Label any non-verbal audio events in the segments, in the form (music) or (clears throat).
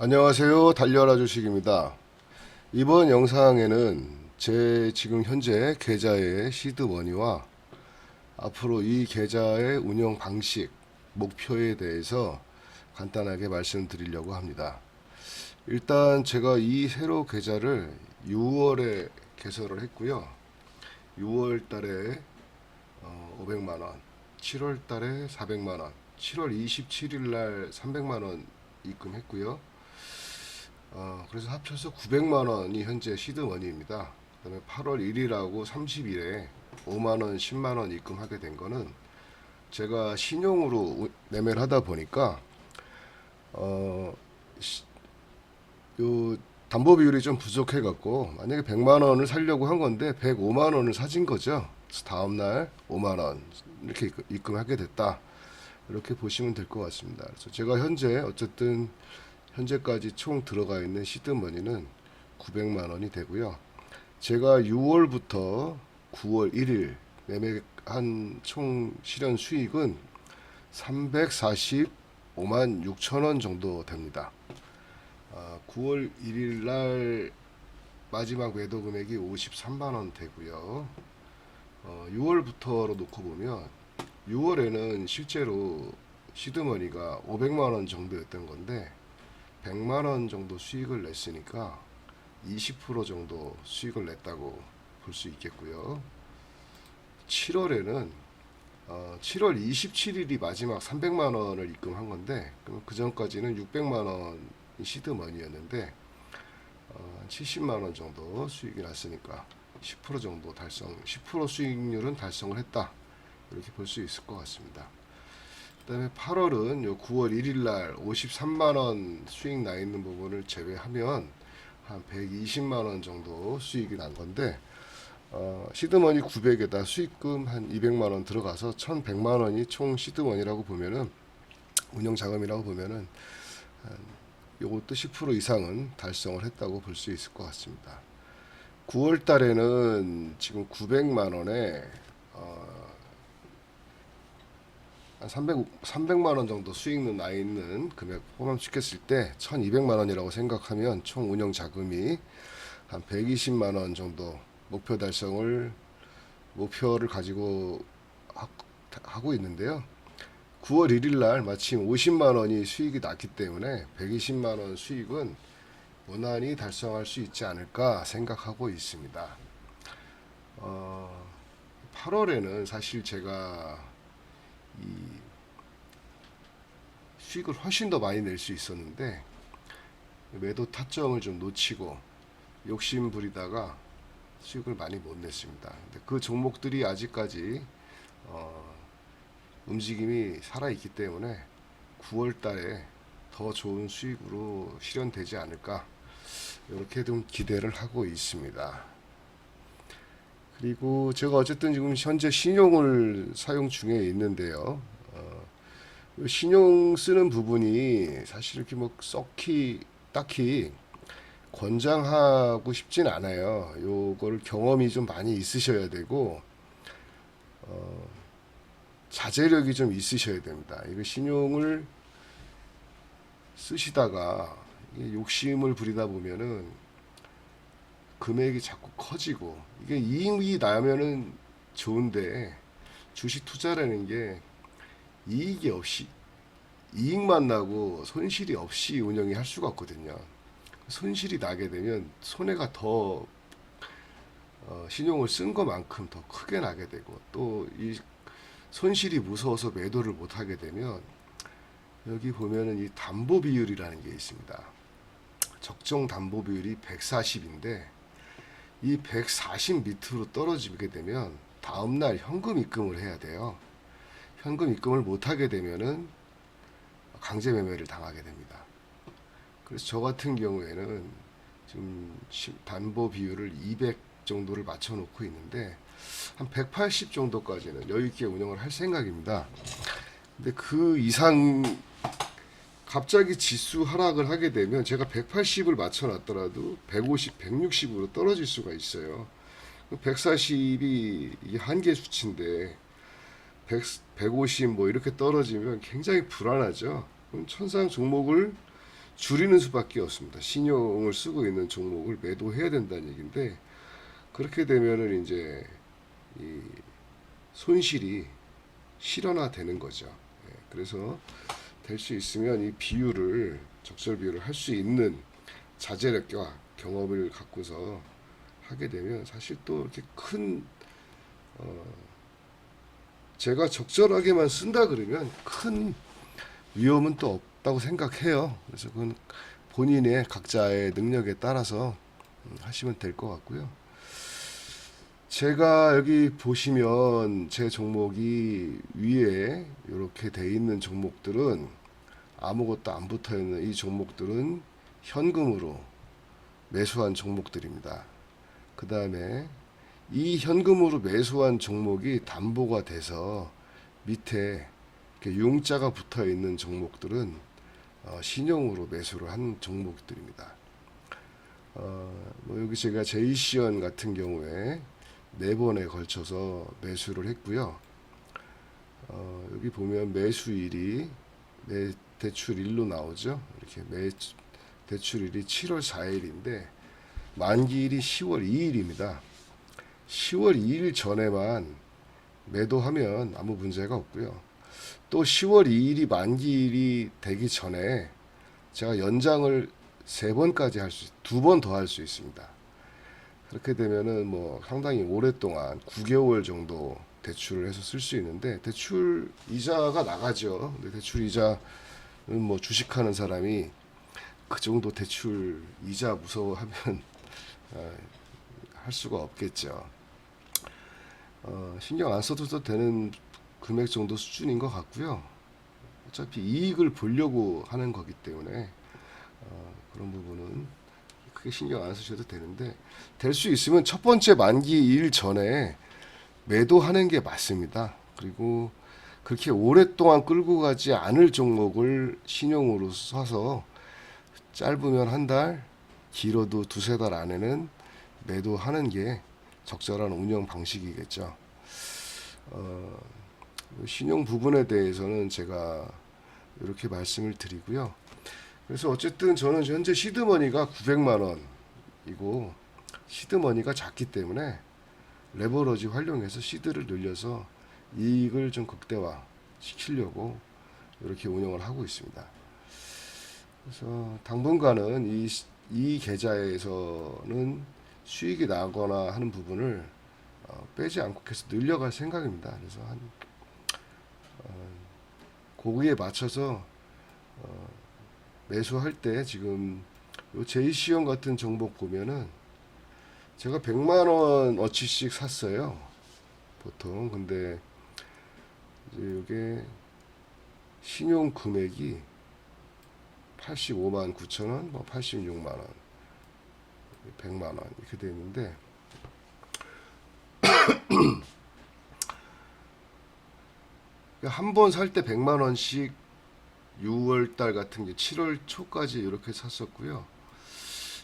안녕하세요. 달려라 주식입니다. 이번 영상에는 제 지금 현재 계좌의 시드 머니와 앞으로 이 계좌의 운영 방식, 목표에 대해서 간단하게 말씀드리려고 합니다. 일단 제가 이 새로 계좌를 6월에 개설을 했고요. 6월 달에 500만 원, 7월 달에 400만 원, 7월 27일 날 300만 원 입금했고요. 어, 그래서 합쳐서 900만 원이 현재 시드머니입니다. 그다음에 8월 1일하고 30일에 5만 원, 10만 원 입금하게 된 거는 제가 신용으로 우- 매매를 하다 보니까 어, 시- 요 담보 비율이 좀 부족해 갖고 만약에 100만 원을 살려고 한 건데 105만 원을 사진 거죠. 다음 날 5만 원 이렇게 입금- 입금하게 됐다. 이렇게 보시면 될 것 같습니다. 그래서 제가 현재 어쨌든 현재까지 총 들어가 있는 시드머니는 900만 원이 되고요. 제가 6월부터 9월 1일 매매한 총 실현 수익은 345만 6천 원 정도 됩니다. 아, 9월 1일 날 마지막 매도 금액이 53만 원 되고요. 어, 6월부터로 놓고 보면 6월에는 실제로 시드머니가 500만 원 정도였던 건데 100만 원 정도 수익을 냈으니까 20% 정도 수익을 냈다고 볼 수 있겠고요. 7월에는 어, 7월 27일이 마지막 300만 원을 입금한 건데 그 전까지는 600만 원 시드머니였는데 어, 70만 원 정도 수익이 났으니까 10% 정도 달성, 10% 수익률은 달성을 했다 이렇게 볼 수 있을 것 같습니다. 그다음에 8월은 요 9월 1일 날 53만 원 수익 나 있는 부분을 제외하면 한 120만 원 정도 수익이 난 건데 어, 시드머니 900에다 수익금 한 200만 원 들어가서 1,100만 원이 총 시드머니라고 보면은 운영 자금이라고 보면은 한 요것도 10% 이상은 달성을 했다고 볼 수 있을 것 같습니다. 9월 달에는 지금 900만 원에 어, 한 300, 300만 원 정도 수익 나 있는 금액 포함시켰을 때 1200만 원이라고 생각하면 총 운영 자금이 한 120만 원 정도 목표 달성을 목표를 가지고 하- 하고 있는데요. 9월 1일 날 마침 50만 원이 수익이 났기 때문에 120만 원 수익은 무난히 달성할 수 있지 않을까 생각하고 있습니다. 어, 8월에는 사실 제가 이 수익을 훨씬 더 많이 낼 수 있었는데 매도 타점을 좀 놓치고 욕심 부리다가 수익을 많이 못 냈습니다. 근데 그 종목들이 아직까지 어, 움직임이 살아 있기 때문에 9월 달에 더 좋은 수익으로 실현되지 않을까 이렇게 좀 기대를 하고 있습니다. 그리고 제가 어쨌든 지금 현재 신용을 사용 중에 있는데요. 어, 요 신용 쓰는 부분이 사실 이렇게 뭐 썩히 딱히 권장하고 싶진 않아요. 요거를 경험이 좀 많이 있으셔야 되고 어, 자제력이 좀 있으셔야 됩니다. 이거 신용을 쓰시다가 욕심을 부리다 보면은 금액이 자꾸 커지고 이게 이익이 나면은 좋은데 주식 투자라는 게 이익이 없이 이익만 나고 손실이 없이 운영이 할 수가 없거든요. 손실이 나게 되면 손해가 더 어, 신용을 쓴 것만큼 더 크게 나게 되고 또 이 손실이 무서워서 매도를 못 하게 되면 여기 보면은 이 담보 비율이라는 게 있습니다. 적정 담보 비율이 140인데 이 140 밑으로 떨어지게 되면 다음 날 현금 입금을 해야 돼요. 현금 입금을 못 하게 되면은 강제 매매를 당하게 됩니다. 그래서 저 같은 경우에는 지금 시- 담보 비율을 200 정도를 맞춰 놓고 있는데 한 180 정도까지는 여유 있게 운영을 할 생각입니다. 근데 그 이상 갑자기 지수 하락을 하게 되면 제가 180을 맞춰 놨더라도 150, 160으로 떨어질 수가 있어요. 140이 이게 한계 수치인데 100, 150 뭐 이렇게 떨어지면 굉장히 불안하죠. 천상 종목을 줄이는 수밖에 없습니다. 신용을 쓰고 있는 종목을 매도해야 된다는 얘기인데 그렇게 되면은 이제 이 손실이 실현화되는 거죠. 예, 그래서 될 수 있으면 이 비율을 적절 비율을 할수 있는 자제력과 경험을 갖고서 하게 되면 사실 또 이렇게 큰 어, 제가 적절하게만 쓴다 그러면 큰 위험은 또 없다고 생각해요. 그래서 그건 본인의 각자의 능력에 따라서 음, 하시면 될 것 같고요. 제가 여기 보시면 제 종목이 위에 이렇게 돼 있는 종목들은 아무것도 안 붙어 있는 이 종목들은 현금으로 매수한 종목들입니다. 그 다음에 이 현금으로 매수한 종목이 담보가 돼서 밑에 융자가 붙어 있는 종목들은 어, 신용으로 매수를 한 종목들입니다. 어, 뭐 여기 제가 제이시언 같은 경우에 네 번에 걸쳐서 매수를 했고요. 어, 여기 보면 매수일이 매 대출일로 나오죠. 이렇게 매 대출일이 7월 4일인데 만기일이 10월 2일입니다. 10월 2일 전에만 매도하면 아무 문제가 없고요. 또 10월 2일이 만기일이 되기 전에 제가 연장을 세 번까지 할 수, 두 번 더 할 수 있습니다. 그렇게 되면은 뭐 상당히 오랫동안 9개월 정도 대출을 해서 쓸 수 있는데 대출 이자가 나가죠. 근데 대출 이자는 뭐 주식하는 사람이 그 정도 대출 이자 무서워하면 (laughs) 어, 할 수가 없겠죠. 어, 신경 안 써도 되는 금액 정도 수준인 것 같고요. 어차피 이익을 보려고 하는 거기 때문에 어, 그런 부분은 크게 신경 안 쓰셔도 되는데 될 수 있으면 첫 번째 만기 일 전에 매도하는 게 맞습니다. 그리고 그렇게 오랫동안 끌고 가지 않을 종목을 신용으로 사서 짧으면 한 달, 길어도 두세 달 안에는 매도하는 게 적절한 운영 방식이겠죠. 어, 신용 부분에 대해서는 제가 이렇게 말씀을 드리고요. 그래서 어쨌든 저는 현재 시드머니가 900만 원이고 시드머니가 작기 때문에 레버러지 활용해서 시드를 늘려서 이익을 좀 극대화 시키려고 이렇게 운영을 하고 있습니다. 그래서 당분간은 이, 이 계좌에서는 수익이 나거나 하는 부분을 어, 빼지 않고 계속 늘려갈 생각입니다. 그래서 한 어, 고기에 맞춰서 어, 매수할 때 지금 요 제이시형 같은 종목 보면은 제가 100만 원 어치씩 샀어요. 보통 근데 이제 이게 신용 금액이 85만 9천 원, 뭐 86만 원, 100만 원 이렇게 돼 있는데 (clears throat) 한 번 살 때 100만 원씩 6월 달 같은 게 7월 초까지 이렇게 샀었고요.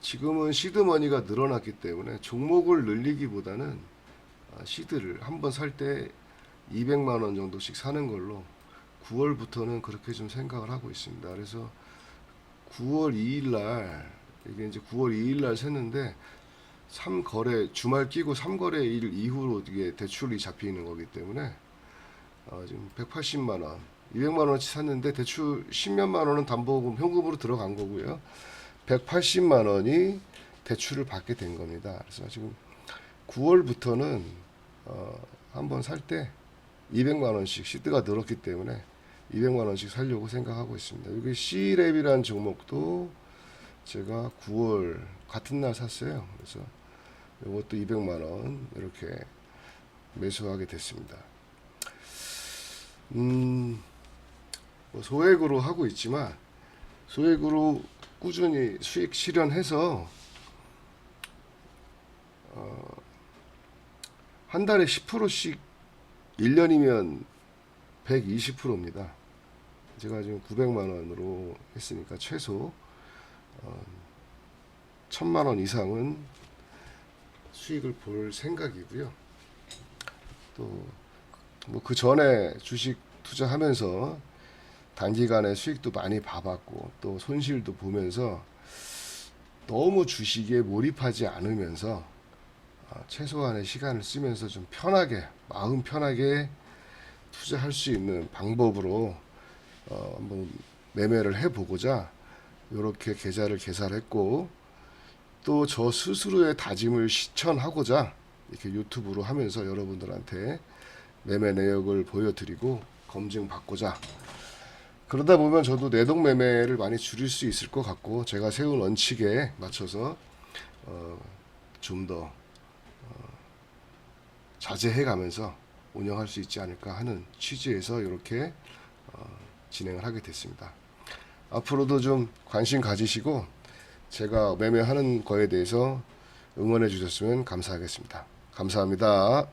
지금은 시드머니가 늘어났기 때문에 종목을 늘리기보다는 아, 시드를 한 번 살 때 200만 원 정도씩 사는 걸로 9월부터는 그렇게 좀 생각을 하고 있습니다. 그래서 9월 2일 날 이게 이제 9월 2일 날 샜는데 3거래 주말 끼고 3거래 일 이후로 이게 대출이 잡히는 거기 때문에 어, 지금 180만 원, 200만 원어치 샀는데 대출 10몇만 원은 담보금 현금으로 들어간 거고요. 180만 원이 대출을 받게 된 겁니다. 그래서 지금 9월부터는 어, 한번 살 때 200만 원씩 시드가 늘었기 때문에 200만 원씩 살려고 생각하고 있습니다. 여기 C랩이라는 종목도 제가 9월 같은 날 샀어요. 그래서 이것도 200만 원 이렇게 매수하게 됐습니다. 음, 뭐 소액으로 하고 있지만 소액으로 꾸준히 수익 실현해서 어, 한 달에 10%씩 1년이면 120%입니다. 제가 지금 900만 원으로 했으니까 최소 어, 1000만 원 이상은 수익을 볼 생각이고요. 또 뭐 그 전에 주식 투자하면서 단기간에 수익도 많이 봐봤고 또 손실도 보면서 너무 주식에 몰입하지 않으면서 어, 최소한의 시간을 쓰면서 좀 편하게 마음 편하게 투자할 수 있는 방법으로 어, 한번 매매를 해보고자 이렇게 계좌를 개설했고 또 저 스스로의 다짐을 실천하고자 이렇게 유튜브로 하면서 여러분들한테 매매 내역을 보여드리고 검증받고자. 그러다 보면 저도 내동 매매를 많이 줄일 수 있을 것 같고 제가 세운 원칙에 맞춰서 어, 좀더 어, 자제해 가면서 운영할 수 있지 않을까 하는 취지에서 이렇게 어, 진행을 하게 됐습니다. 앞으로도 좀 관심 가지시고 제가 매매하는 거에 대해서 응원해 주셨으면 감사하겠습니다. 감사합니다.